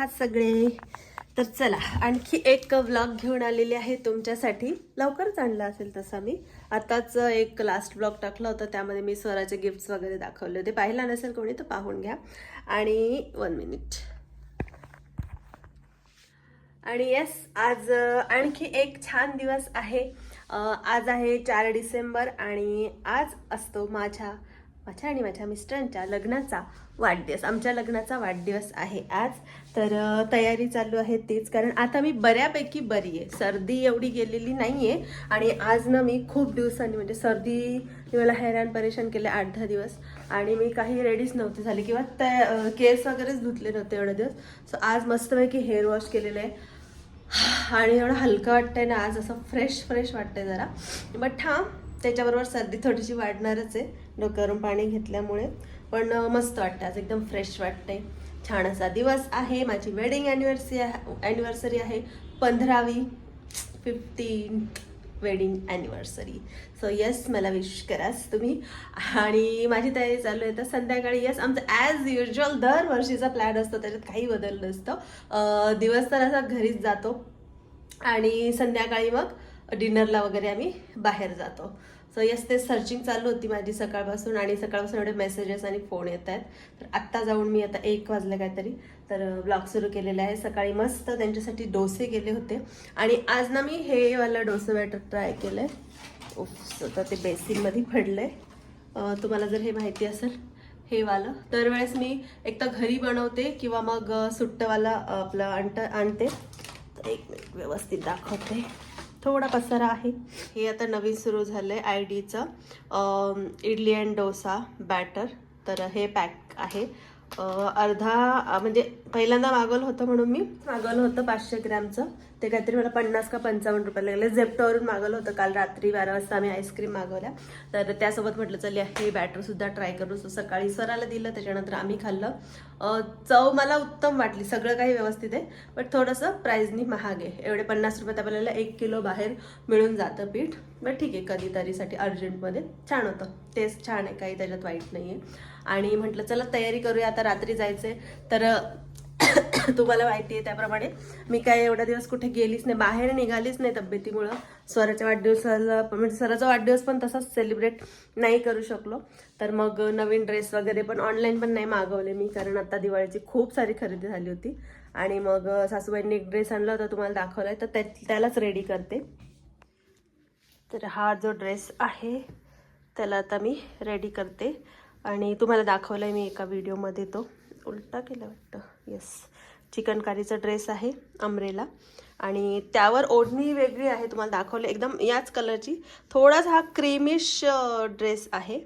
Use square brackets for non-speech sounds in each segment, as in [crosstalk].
आहात सगळे? तर चला आणखी एक व्लॉग घेऊन आलेली आहे तुमच्यासाठी. लवकरच आणला असेल तसा मी. आताच एक लास्ट ब्लॉग टाकला होता त्यामध्ये मी स्वराचे गिफ्ट्स वगैरे दाखवले होते. पाहिला नसेल कोणी तर पाहून घ्या. आणि वन मिनिट आणि येस आज आणखी एक छान दिवस आहे. आज आहे चार डिसेंबर आणि आज असतो माझ्या माझ्या आणि माझ्या मिस्टरांच्या लग्नाचा वाढदिवस. आमच्या लग्नाचा वाढदिवस आहे आज. तर तयारी चालू आहे तीच. कारण आता मी बऱ्यापैकी बरी आहे. सर्दी एवढी गेलेली नाही आहे आणि आज ना मी खूप दिवसांनी म्हणजे सर्दी मला हैराण परेशान केले आठ दहा दिवस. आणि मी काही रेडीच नव्हते झाले किंवा त्या केस वगैरेच धुतले नव्हते एवढे दिवस. सो आज मस्तपैकी हेअर वॉश केलेलं आहे. आणि एवढं हलकं वाटतंय ना आज असं फ्रेश फ्रेश वाटतंय जरा. बट हां त्याच्याबरोबर सर्दी थोडीशी वाढणारच आहे. डोक्यावरून पाणी घेतल्यामुळे. पण मस्त वाटतं. आज एकदम फ्रेश वाटतंय. छान असा दिवस आहे. माझी वेडिंग ॲनिव्हर्सरी आहे ॲनिव्हर्सरी आहे. पंधरावी fifteen wedding anniversary so yes मला विश कराच तुम्ही. आणि माझी तयारी चालू आहे. तर संध्याकाळी येस आमचं ॲज युजल दरवर्षीचा प्लॅन असतो. त्याच्यात काही बदल नसतं. दिवस तर असा घरीच जातो. आणि संध्याकाळी मग डिनरला वगैरे आम्ही बाहेर जातो. सो येस ते सर्चिंग चालू होती माझी सकाळपासून आणि सकाळपासून एवढे मेसेजेस आणि फोन येत आहेत. तर आत्ता जाऊन मी आता एक वाजले काहीतरी. तर ब्लॉग सुरू केलेला आहे. सकाळी मस्त त्यांच्यासाठी डोसे केले होते. आणि आज ना मी हे वाला डोसे बॅटर ट्राय केलं आहे उफ तर ते बेसिनमध्ये पडलं आहे तुम्हाला जर हे माहिती असेल हे वालं. दरवेळेस मी एक तर घरी बनवते किंवा मग सुट्टवाला आपलं आणत आणते. तर एक मिनिट व्यवस्थित दाखवते. थोडा पसारा आहे. हे आता नवीन सुरू झालं आहे I डीचं. Idli and dosa batter. तर हे पॅक आहे. अर्धा म्हणजे पहिल्यांदा मागवलं होतं म्हणून मी. मागवलं होतं पाचशे ग्रॅमचं. ते काहीतरी मला पन्नास का पंचावन्न रुपयाला लागले. झेप्टोवरून मागवलं होतं काल रात्री बारा वाजता आम्ही आईस्क्रीम मागवल्या. तर त्यासोबत म्हटलं चल हे बॅटरसुद्धा ट्राय करू. सो सकाळी सराला दिलं त्याच्यानंतर आम्ही खाल्लं. चव मला उत्तम वाटली. सगळं काही व्यवस्थित आहे. बट थोडंसं प्राईजनी महाग आहे. एवढे पन्नास रुपयात आपल्याला एक किलो बाहेर मिळून जातं पीठ. बट ठीक आहे कधीतरीसाठी अर्जंटमध्ये. छान होतं. टेस्ट छान आहे. काही त्याच्यात वाईट नाही आहे आणि म्हटलं चला तयारी करूया आता रात्री जायचंय. तर [coughs] तुम्हाला माहिती आहे त्याप्रमाणे मी काय एवढा दिवस कुठे गेलीच नाही बाहेर निघालीच नाही तब्येतीमुळं. स्वराच्या वाढदिवसाला म्हणजे स्वराचा वाढदिवस पण तसाच सेलिब्रेट नाही करू शकलो. तर मग नवीन ड्रेस वगैरे पण ऑनलाईन पण नाही मागवले मी कारण आता दिवाळीची खूप सारी खरेदी झाली होती. आणि मग सासूबाईंनी एक ड्रेस आणला होता तुम्हाला दाखवलाय तर त्या त्यालाच रेडी करते. तर हा जो ड्रेस आहे त्याला आता मी रेडी करते. आणि तुम्हाला दाखवलं आहे मी एका व्हिडिओमध्ये तो. उलटा केला वाटतं. येस चिकनकारीचा ड्रेस आहे अमरेला आणि त्यावर ओढणी वेगळी आहे तुम्हाला दाखवलं एकदम याच कलरची थोडासा हा क्रीमिश ड्रेस आहे.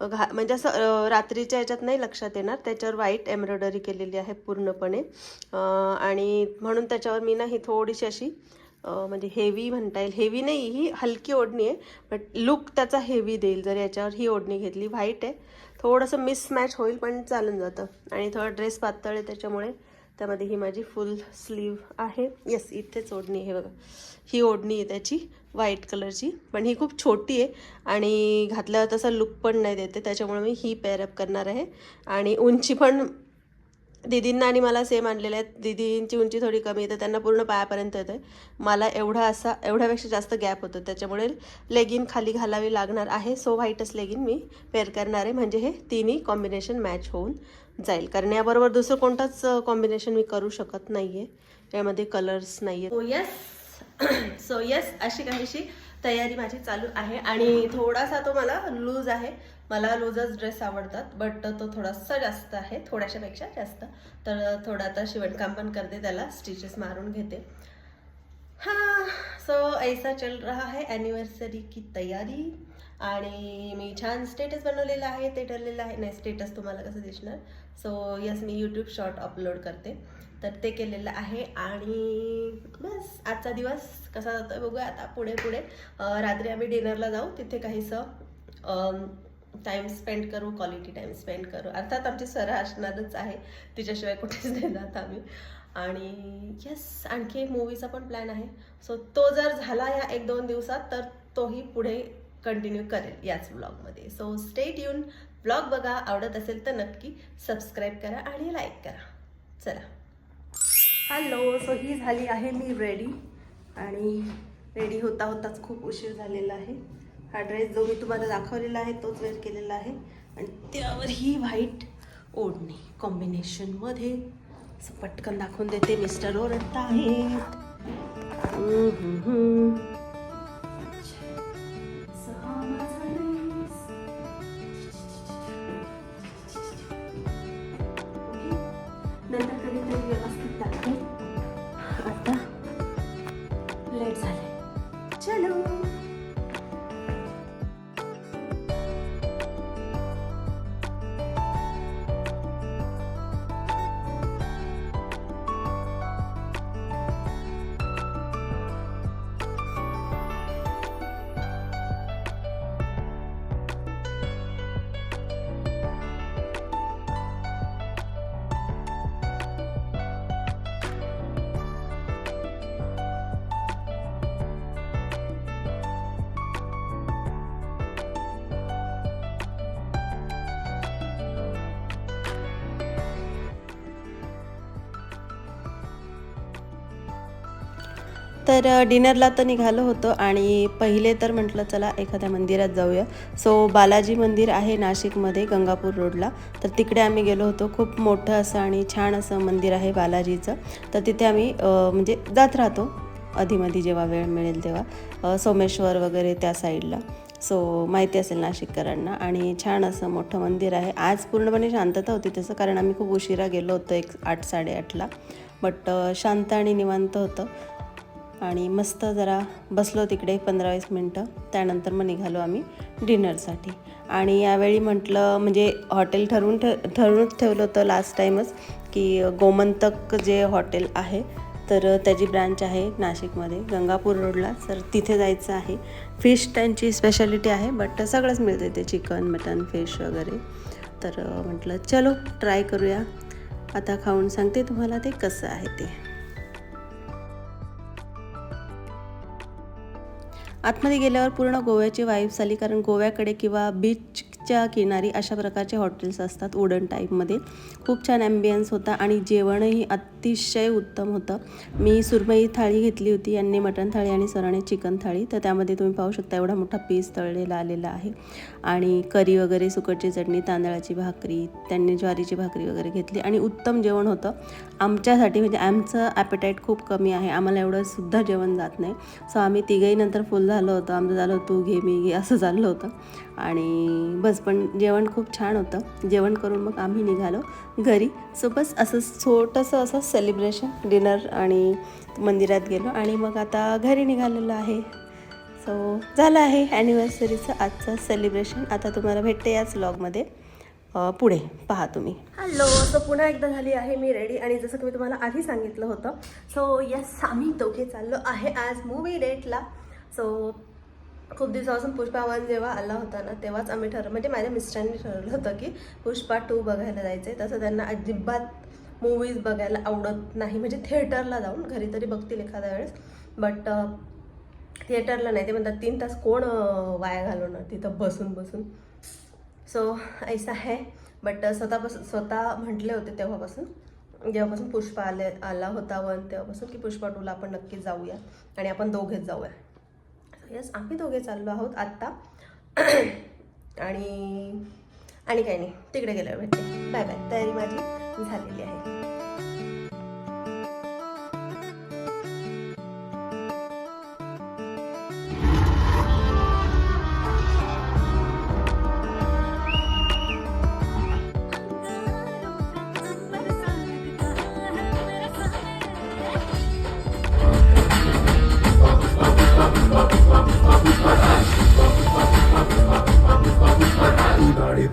घा म्हणजे असं रात्रीच्या याच्यात नाही लक्षात येणार. त्याच्यावर व्हाईट एम्ब्रॉयडरी केलेली आहे पूर्णपणे. आणि म्हणून त्याच्यावर मी ना ही थोडीशी अशी म्हणजे हेवी म्हणता येईल. हेवी नाही ही हलकी ओढणी आहे बट लुक त्याचा हेवी देईल. जर याच्यावर ही ओढणी घेतली व्हाईट आहे थोडंसं मिसमॅच होईल पण चालून जातं. आणि थोडं ड्रेस पातळ आहे त्याच्यामुळे त्यामध्ये ही माझी फुल स्लीव आहे. येस इथेच ओढणी आहे बघा. ही ओढणी आहे त्याची व्हाईट कलरची पण ही खूप छोटी आहे आणि घातल्यावर तसा लुक पण नाही देते त्याच्यामुळे मी ही पेअरअप करणार आहे. आणि उंची पण दीदींना आणि मला सेम आणलेले आहेत. दीदींची उंची थोडी कमी आहे तर त्यांना पूर्ण पायापर्यंत येतं मला एवढा असा एवढ्यापेक्षा जास्त गॅप होतो. त्याच्यामुळे लेगिन खाली घालावी लागणार आहे. सो व्हाईटच लेगिन मी पेअर करणार आहे. म्हणजे हे तिन्ही कॉम्बिनेशन मॅच होऊन जाईल. कारण याबरोबर दुसरं कोणतंच कॉम्बिनेशन मी करू शकत नाही आहे यामध्ये कलर्स नाही आहेत सो येस सो येस अशी काहीशी तयारी माझी चालू आहे. आणि थोडासा तो मला लूज आहे. मला लूजच ड्रेस आवडतात बट तो थोडासा जास्त आहे थोड्याशापेक्षा जास्त. तर थोडं आता शिवणकाम पण करते त्याला स्टिचेस मारून घेते. हाँ सो ऐसा चल रहा है ॲनिव्हर्सरी की तयारी. आणि मी छान स्टेटस बनवलेलं आहे ते ठरलेलं आहे. नाही स्टेटस तुम्हाला कसं दिसणार? सो यस मी यूट्यूब शॉर्ट अपलोड करते. तर ते केलेलं आहे आणि बस आजचा दिवस कसा जातोय बघूया आता. पुढे पुढे. रात्री आम्ही डिनरला जाऊ तिथे काहीसं टाईम स्पेंड करू क्वालिटी टाईम स्पेंड करू. अर्थात आमची सर असणारच आहे. तिच्याशिवाय कुठेच नाही जात आम्ही. आणि येस आणखी एक मूवीचा पण प्लॅन आहे. सो तो जर झाला या एक दोन दिवसात तर तोही पुढे कंटिन्यू करेल याच ब्लॉगमध्ये सो स्टेट येऊन ब्लॉग बघा आवडत असेल तर नक्की सबस्क्राईब करा आणि लाईक करा. चला. हॅलो सो ही झाली आहे मी रेडी आणि रेडी होता होताच खूप उशीर झालेला आहे. हा ड्रेस जो मी तुम्हाला दाखवलेला आहे तोच वेअर केलेला आहे आणि त्यावर ही व्हाईट ओढणी कॉम्बिनेशनमध्ये असं पटकन दाखवून देते मिस्टर ओरडता आहे. नंतर कधीतरी तर डिनरला तर निघालो होतो आणि पहिले तर म्हटलं चला एखाद्या मंदिरात जाऊया. सो बालाजी मंदिर आहे नाशिकमध्ये गंगापूर रोडला. तर तिकडे आम्ही गेलो होतो. खूप मोठं असं आणि छान असं मंदिर आहे बालाजीचं. तर तिथे आम्ही म्हणजे जात राहतो अधीमधी जेव्हा वेळ मिळेल तेव्हा. सोमेश्वर वगैरे त्या साईडला. सो माहिती असेल नाशिककरांना. आणि छान असं मोठं मंदिर आहे. आज पूर्णपणे शांतता होती तसं कारण आम्ही खूप उशिरा गेलो होतो एक आठ साडेआठला. बट शांत आणि निवांत होतं. आणि मस्त जरा बसलो तिकडे पंधरा वीस मिनटं. त्यानंतर मग निघालो आम्ही डिनरसाठी. आणि यावेळी म्हटलं म्हणजे हॉटेल ठरवून ठ ठरवूनच ठेवलं होतं लास्ट टाईमच की गोमंतक जे हॉटेल आहे तर त्याची ब्रँच आहे नाशिकमध्ये गंगापूर रोडला. तर तिथे जायचं आहे. फिश त्यांची स्पेशालिटी आहे बट सगळंच मिळते ते चिकन मटन फिश वगैरे. तर म्हटलं चलो ट्राय करूया. आता खाऊन सांगते तुम्हाला ते कसं आहे ते. आतमध्ये गेल्यावर पूर्ण गोव्याची वाईफ आली कारण गोव्याकडे किंवा बीच बीचच्या किनारी अशा प्रकारचे हॉटेल्स असतात वुडन टाईपमध्ये. खूप छान ॲम्बियन्स होता आणि जेवणही अतिशय उत्तम होतं. मी सुरमई थाळी घेतली होती यांनी मटण थाळी आणि सराने चिकन थाळी. तर त्यामध्ये तुम्ही पाहू शकता एवढा मोठा पीस तळलेला आलेला आहे. आणि करी वगैरे सुकटची चटणी तांदळाची भाकरी त्यांनी ज्वारीची भाकरी वगैरे घेतली आणि उत्तम जेवण होतं. आमच्यासाठी म्हणजे आमचं ॲपेटाईट खूप कमी आहे. आम्हाला एवढं सुद्धा जेवण जात नाही. सो आम्ही तिघही नंतर फुल झालं होतं. आमचं झालं तू घे मी घे असं झालं होतं. आणि बस पण जेवण खूप छान होतं. जेवण करून मग आम्ही निघालो घरी. सो बस असं छोटंसं असं सेलिब्रेशन डिनर आणि मंदिरात गेलो आणि मग आता घरी निघालेलो आहे. सो झालं आहे ॲनिव्हर्सरीचं आजचं सेलिब्रेशन आता तुम्हाला भेटते याच व्लॉगमध्ये पुढे पहा तुम्ही. हॅलो सो पुन्हा एकदा झाली आहे मी रेडी आणि जसं की मी तुम्हाला आधी सांगितलं होतं सो यस आम्ही दोघे चाललो आहे आज मूवी डेटला सो खूप दिवसापासून पुष्पा वन जेव्हा आला होता ना तेव्हाच आम्ही ठरवलं. म्हणजे माझ्या मिस्टरांनी ठरवलं होतं की पुष्पा टू बघायला जायचं आहे तसं त्यांना अजिबात मूवीज बघायला आवडत नाही. म्हणजे थिएटरला जाऊन घरी तरी बघतील एखाद्या वेळेस. बट थिएटरला नाही. ते म्हणतात तीन तास कोण वाया घालवणार तिथं बसून बसून? सो ऐसा आहे बट स्वतःपासून स्वतः म्हटले होते तेव्हापासून. जेव्हापासून पुष्पा आले आला होता वन तेव्हापासून की पुष्पा टूला आपण नक्कीच जाऊया. आणि आपण दोघेच जाऊया. येस आम्ही दोघे चाललो आहोत आत्ता. [clears throat] आणि आणि काही नाही. तिकडे गेल्यावर भेटते. बाय बाय तयारी माझी झालेली आहे.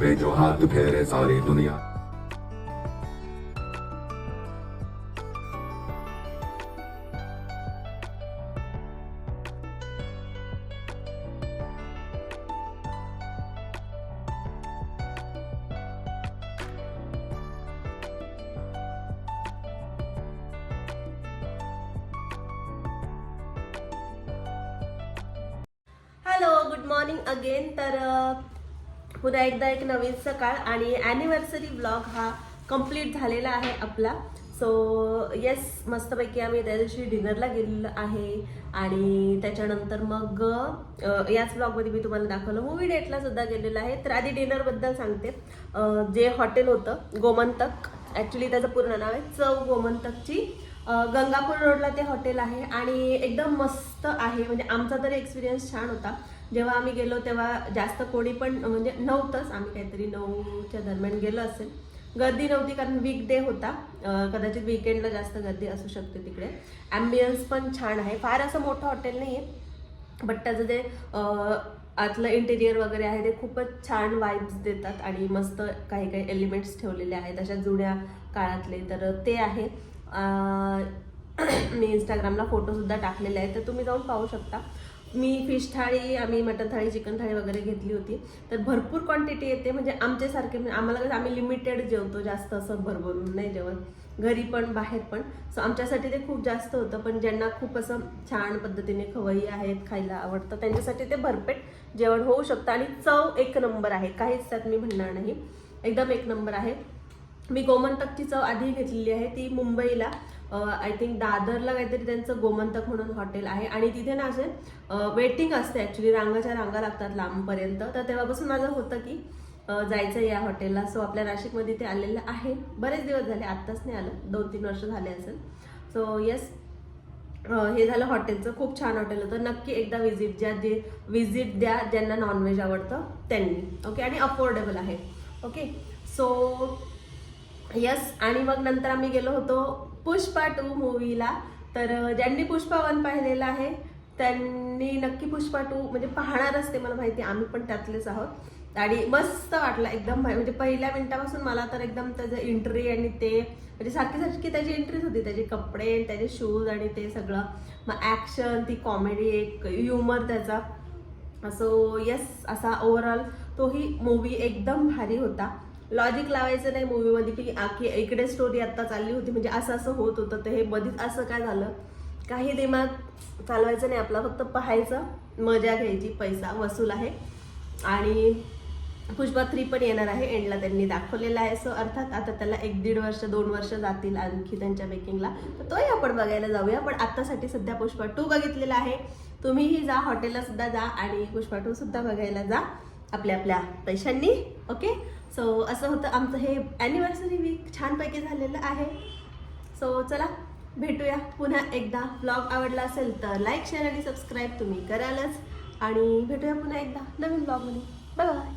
पे जो हाथ फेरे सारी दुनिया। हॅलो गुड मॉर्निंग अगेन तर पुन्हा एकदा एक नवीन सकाळ आणि ॲनिव्हर्सरी ब्लॉग हा कंप्लीट झालेला आहे आपला. सो येस मस्तपैकी आम्ही त्या दिवशी डिनरला गेलेलो आहे आणि त्याच्यानंतर मग याच ब्लॉगमध्ये मी तुम्हाला दाखवलं मूवी डेटला सुद्धा गेलेलं आहे. तर आधी डिनरबद्दल सांगते. जे हॉटेल होतं गोमंतक ॲक्च्युली त्याचं पूर्ण नाव आहे चव गोमंतकची. गंगापूर रोडला ते हॉटेल आहे आणि एकदम मस्त आहे. म्हणजे आमचा तरी एक्सपिरियन्स छान होता. जेव्हा आम्ही गेलो तेव्हा जास्त कोणी पण म्हणजे नव्हतंच आम्ही काहीतरी नऊच्या दरम्यान गेलो असेल. गर्दी नव्हती कारण वीक डे होता कदाचित विकेंडला जास्त गर्दी असू शकते तिकडे. ॲम्बियन्स पण छान आहे. फार असं मोठं हॉटेल नाही आहे बट त्याचं जे आतलं इंटेरियर वगैरे आहे ते खूपच छान वाईब्स देतात आणि मस्त काही काही एलिमेंट्स ठेवलेले आहेत. अशा जुन्या काळातले. तर ते आहे. [clears throat] मी इंस्टाग्रामला फोटोसुद्धा टाकलेले आहेत. तर तुम्ही जाऊन पाहू शकता. मी फिश थाळी आम्ही मटण थाळी चिकन थाळी वगैरे घेतली होती. तर भरपूर क्वांटिटी येते. म्हणजे आमच्यासारखे म्हणजे आम्हाला कसं आम्ही लिमिटेड जेवतो जास्त असं भरभरून नाही जेवण घरी पण बाहेर पण. सो आमच्यासाठी ते खूप जास्त होतं. पण ज्यांना खूप असं छान पद्धतीने खवई आहेत खायला आवडतं त्यांच्यासाठी ते भरपेट जेवण होऊ शकतं. आणि चव एक नंबर आहे. काहीच त्यात मी म्हणणार नाही. एकदम एक नंबर आहे. मी गोमंतकची चव आधी घेतलेली आहे. ती मुंबईला आय थिंक दादरला काहीतरी त्यांचं गोमंतक म्हणून हॉटेल आहे. आणि तिथे ना असे वेटिंग असते ॲक्च्युली रांगाच्या रांगा लागतात लांबपर्यंत. तर तेव्हापासून माझं होतं की जायचं या हॉटेलला. सो आपल्या नाशिकमध्ये ते आलेलं आहे. बरेच दिवस झाले आत्ताच नाही आलं. दोन तीन वर्ष झाले असेल. सो येस हे झालं हॉटेलचं. खूप छान हॉटेल होतं. नक्की एकदा व्हिजिट द्या. जे व्हिजिट द्या ज्यांना नॉनव्हेज आवडतं त्यांनी. ओके आणि अफोर्डेबल आहे. ओके सो यस आणि मग नंतर आम्ही गेलो होतो पुष्पा टू मूवीला तर ज्यांनी पुष्पा वन पाहिलेला आहे त्यांनी नक्की पुष्पा टू म्हणजे पाहणारच ते मला माहिती आहे, आम्ही पण त्यातलेच आहोत. आणि मस्त वाटलं एकदम म्हणजे पहिल्या मिनिटापासून मला तर एकदम त्याचं एंट्री आणि ते म्हणजे सारखी सारखी त्याची एंट्रीच होती. त्याचे कपडे त्याचे शूज आणि ते सगळं. मग ॲक्शन ती कॉमेडी एक ह्युमर त्याचा. सो येस असा ओव्हरऑल तोही मूवी एकदम भारी होता. लॉजिक लावायचं नाही मूवीमध्ये की आखी इकडे स्टोरी आत्ता चालली होती. म्हणजे असं असं होत होतं. तर हे मधीच असं काय झालं? काही दिमाग चालवायचं नाही. आपला फक्त पाहायचं मजा घ्यायची पैसा वसूल आहे. आणि पुष्पा थ्री पण येणार आहे. एंडला त्यांनी दाखवलेला आहे सो अर्थात. आता त्याला एक दीड वर्ष दोन वर्ष जातील आणखी त्यांच्या मेकिंगला तर तोही आपण बघायला जाऊया. पण आत्तासाठी सध्या पुष्पा टू बघितलेला आहे. तुम्हीही जा हॉटेलला सुद्धा जा आणि पुष्पा टू सुद्धा बघायला जा. आपल्या आपल्या पैशांनी. ओके सो असं होतं आमचं हे ॲनिव्हर्सरी वीक छानपैकी झालेलं आहे. सो चला भेटूया पुन्हा एकदा. ब्लॉग आवडला असेल तर लाईक शेअर आणि सबस्क्राईब तुम्ही करालच. आणि भेटूया पुन्हा एकदा नवीन ब्लॉगमध्ये बाय बाय